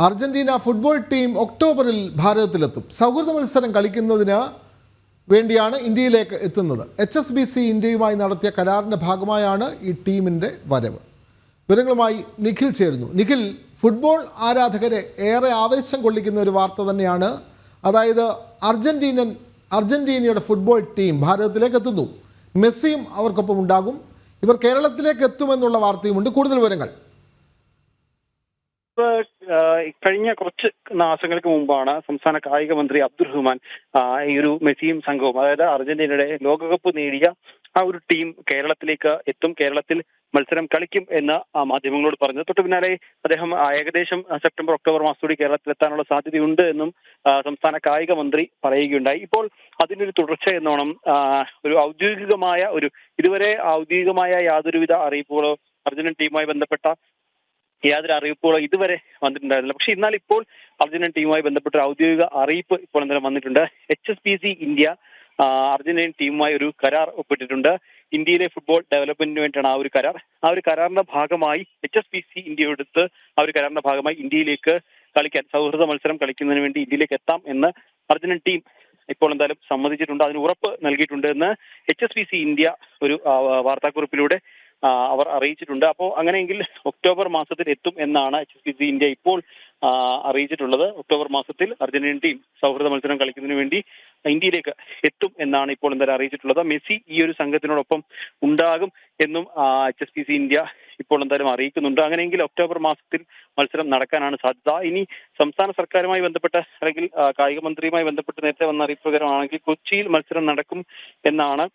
Argentina football team ഒക്ടോബറിൽ ഭാരതത്തിലെത്തും. സൗഹൃദ മത്സരം കളിക്കുന്നതിന് വേണ്ടിയാണ് ഇന്ത്യയിലേക്ക് എത്തുന്നത്. എച്ച് എസ് ബി സി ഇന്ത്യയുമായി നടത്തിയ കരാറിന്റെ ഭാഗമായാണ് ഈ ടീമിന്റെ വരവ്. വിവരങ്ങളുമായി നിഖിൽ ചേരുന്നു. നിഖിൽ ഫുട്ബോൾ ആരാധകരെ ഏറെ ആവേശം കൊള്ളിക്കുന്ന ഒരു വാർത്ത തന്നെയാണ്. അതായത് അർജന്റീനൻ അർജന്റീനയുടെ ഫുട്ബോൾ ടീം ഭാരതത്തിലേക്ക് എത്തുന്നു. മെസ്സിയും അവർക്കൊപ്പം ഉണ്ടാകും. ഇവർ കേരളത്തിലേക്ക് എത്തുമെന്നുള്ള വാർത്തയുമുണ്ട്. കൂടുതൽ വിവരങ്ങൾ. കഴിഞ്ഞ കുറച്ച് മാസങ്ങൾക്ക് മുമ്പാണ് സംസ്ഥാന കായിക മന്ത്രി അബ്ദുൾ റഹ്മാൻ ഈ ഒരു മെസ്സിയും സംഘവും അതായത് അർജന്റീനയുടെ ലോകകപ്പ് നേടിയ ആ ഒരു ടീം കേരളത്തിലേക്ക് എത്തും കേരളത്തിൽ മത്സരം കളിക്കും എന്ന് മാധ്യമങ്ങളോട് പറഞ്ഞു. തൊട്ട് പിന്നാലെ അദ്ദേഹം ഏകദേശം സെപ്റ്റംബർ ഒക്ടോബർ മാസത്തോടെ കേരളത്തിലെത്താനുള്ള സാധ്യതയുണ്ട് എന്നും സംസ്ഥാന കായിക മന്ത്രി പറയുകയുണ്ടായി. ഇപ്പോൾ അതിനൊരു തുടർച്ച എന്നോണം ഒരു ഔദ്യോഗികമായ ഒരു ഇതുവരെ ഔദ്യോഗികമായ യാതൊരുവിധ അറിയിപ്പുകളോ അർജന്റീൻ ടീമുമായി ബന്ധപ്പെട്ട യാതൊരു അറിയിപ്പുകളോ ഇതുവരെ വന്നിട്ടുണ്ടായിരുന്നില്ല. പക്ഷെ എന്നാൽ ഇപ്പോൾ അർജന്റീന ടീമുമായി ബന്ധപ്പെട്ട ഔദ്യോഗിക അറിയിപ്പ് ഇപ്പോൾ എന്തായാലും വന്നിട്ടുണ്ട്. H S B C India Argentina ടീമുമായി ഒരു കരാർ ഒപ്പിട്ടിട്ടുണ്ട്. ഇന്ത്യയിലെ ഫുട്ബോൾ ഡെവലപ്മെന്റിന് വേണ്ടിയാണ് ആ ഒരു കരാർ. ആ ഒരു കരാറിന്റെ ഭാഗമായി H S B C India എടുത്ത് ആ ഒരു കരാറിന്റെ ഭാഗമായി ഇന്ത്യയിലേക്ക് കളിക്കാൻ സൗഹൃദ മത്സരം കളിക്കുന്നതിന് വേണ്ടി ഇന്ത്യയിലേക്ക് എത്താം എന്ന് അർജന്റീൻ ടീം ഇപ്പോൾ എന്തായാലും സമ്മതിച്ചിട്ടുണ്ട്. അതിന് ഉറപ്പ് നൽകിയിട്ടുണ്ട് എന്ന് H S B C India ഒരു വാർത്താക്കുറിപ്പിലൂടെ അവർ അറിയിച്ചിട്ടുണ്ട്. അപ്പോൾ അങ്ങനെയെങ്കിൽ ഒക്ടോബർ മാസത്തിൽ എത്തും എന്നാണ് H S B C India ഇപ്പോൾ അറിയിച്ചിട്ടുള്ളത്. ഒക്ടോബർ മാസത്തിൽ അർജന്റീന ടീം സൗഹൃദ മത്സരം കളിക്കുന്നതിന് വേണ്ടി ഇന്ത്യയിലേക്ക് എത്തും എന്നാണ് ഇപ്പോൾ എന്തായാലും അറിയിച്ചിട്ടുള്ളത്. മെസ്സി ഈ ഒരു സംഘത്തിനോടൊപ്പം ഉണ്ടാകും എന്നും H S B C India ഇപ്പോൾ എന്തായാലും അറിയിക്കുന്നുണ്ട്. അങ്ങനെയെങ്കിൽ ഒക്ടോബർ മാസത്തിൽ മത്സരം നടക്കാനാണ് സാധ്യത. ഇനി സംസ്ഥാന സർക്കാരുമായി ബന്ധപ്പെട്ട അല്ലെങ്കിൽ കായിക മന്ത്രിയുമായി ബന്ധപ്പെട്ട് നേരത്തെ വന്ന അറിയിപ്പ് പ്രകാരമാണെങ്കിൽ കൊച്ചിയിൽ മത്സരം നടക്കും എന്നാണ്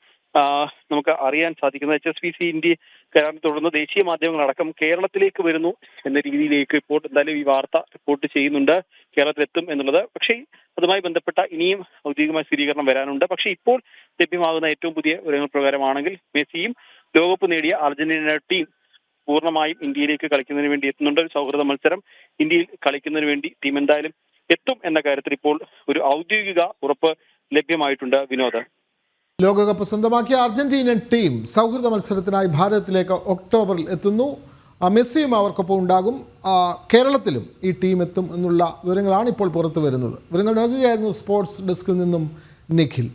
നമുക്ക് അറിയാൻ സാധിക്കുന്നത് H S B C India കരാറിനെ തുടർന്ന് ദേശീയ മാധ്യമങ്ങളടക്കം കേരളത്തിലേക്ക് വരുന്നു എന്ന രീതിയിലേക്ക് റിപ്പോർട്ട് എന്തായാലും ഈ വാർത്ത റിപ്പോർട്ട് ചെയ്യുന്നുണ്ട്. കേരളത്തിലെത്തും എന്നുള്ളത്. പക്ഷേ അതുമായി ബന്ധപ്പെട്ട ഇനിയും ഔദ്യോഗികമായ സ്ഥിരീകരണം വരാനുണ്ട്. പക്ഷേ ഇപ്പോൾ ലഭ്യമാകുന്ന ഏറ്റവും പുതിയ വിവരങ്ങൾ പ്രകാരമാണെങ്കിൽ മെസ്സിയും ലോകകപ്പ് നേടിയ അർജന്റീന ടീം പൂർണമായും ഇന്ത്യയിലേക്ക് കളിക്കുന്നതിന് വേണ്ടി എത്തുന്നുണ്ട്. ഒരു സൗഹൃദ മത്സരം ഇന്ത്യയിൽ കളിക്കുന്നതിന് വേണ്ടി ടീം എന്തായാലും എത്തും എന്ന കാര്യത്തിൽ ഇപ്പോൾ ഒരു ഔദ്യോഗിക ഉറപ്പ് ലഭ്യമായിട്ടുണ്ട് വിനോദ്. ലോകകപ്പ് സ്വന്തമാക്കിയ അർജന്റീനൻ ടീം സൗഹൃദ മത്സരത്തിനായി ഭാരതത്തിലേക്ക് ഒക്ടോബറിൽ എത്തുന്നു. മെസ്സിയും അവർക്കൊപ്പം ഉണ്ടാകും. കേരളത്തിലും ഈ ടീം എത്തും എന്നുള്ള വിവരങ്ങളാണ് ഇപ്പോൾ പുറത്തു വരുന്നത്. വിവരങ്ങൾ നൽകുകയായിരുന്നു സ്പോർട്സ് ഡെസ്കിൽ നിന്നും നിഖിൽ.